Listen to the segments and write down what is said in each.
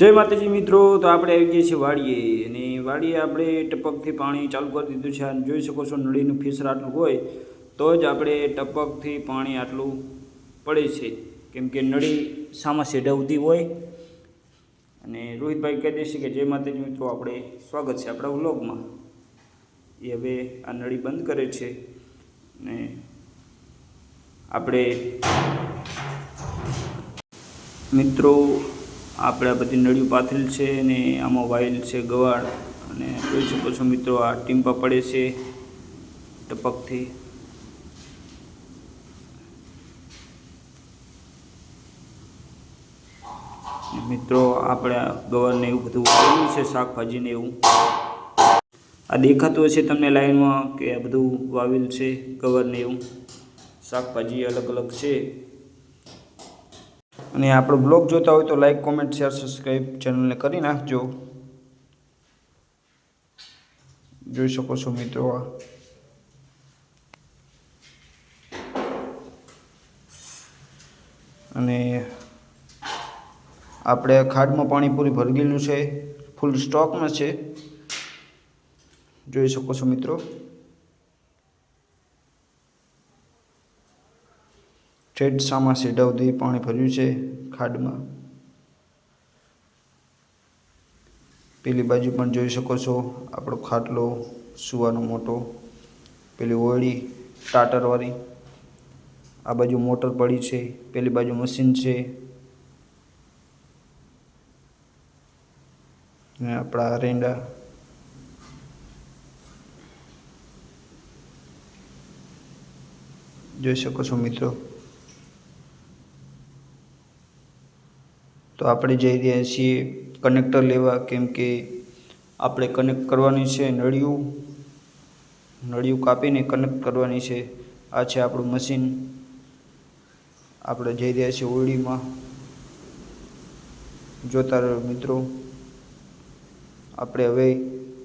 જય માતાજી મિત્રો, તો આપણે આવી ગયા છીએ વાડીએ અને વાડીએ આપણે ટપકથી પાણી ચાલુ કરી દીધું છે. અને જોઈ શકો છો નળીનું ફિસર આટલું હોય તો જ આપણે ટપકથી પાણી આટલું પડે છે. કેમ કે નળી સામા સેઢવતી હોય. અને રોહિતભાઈ કહી દેશે કે જય માતાજી મિત્રો, આપણે સ્વાગત છે આપણા વ્લોગમાં. એ હવે આ નળી બંધ કરે છે ને આપણે મિત્રો આપણે બધી નળિયું પાથરેલ છે અને આમાં વાયેલ છે ગવાળ. અને જોઈ શકો છો મિત્રો, આ ટીમ્પા પડે છે ટપકથી. મિત્રો, આપણે ગવારને એવું બધું વાવેલું છે, શાકભાજીને એવું. આ દેખાતું હશે તમને લાઈનમાં કે આ બધું વાવેલ છે ગવારને એવું. શાકભાજી અલગ અલગ છે. અને આપણો બ્લોગ જોતા હોય તો લાઇક કોમેન્ટ શેર સબસ્ક્રાઈબ ચેનલને કરી નાખજો. જોઈ શકો છો મિત્રો આ. અને આપણે ખાડમાં પાણી પૂરી ભરી ગયેલું છે ફૂલ સ્ટોકમાં છે. જોઈ શકો છો મિત્રો. ઠેઠ સામા સીધા પાણી ભર્યું છે ખાડમાં. પેલી બાજુ પણ જોઈ શકો છો આપણો ખાટલો, સુવાનો મોટો, પેલી ઓળી ટાટરવાળી. આ બાજુ મોટર પડી છે, પેલી બાજુ મશીન છે. ને આપણા રેંડા. જોઈ શકો છો મિત્રો. તો આપણે જઈ રહ્યા છીએ કનેક્ટર લેવા, કેમ કે આપણે કનેક્ટ કરવાની છે નળિયું. નળિયું કાપીને કનેક્ટ કરવાની છે. આ છે આપણું મશીન આપણે જઈ રહ્યા છીએ ઓરડીમાં. જોતા રહ્યો મિત્રો, આપણે હવે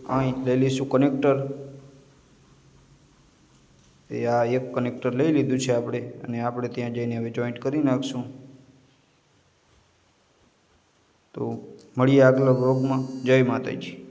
અહીં લઈ લઈશું કનેક્ટર એ આ એક કનેક્ટર લઈ લીધું છે આપણે, અને આપણે ત્યાં જઈને હવે જોઈન્ટ કરી નાખશું. તો મળીએ આગલા બ્લોગમાં જય માતાજી.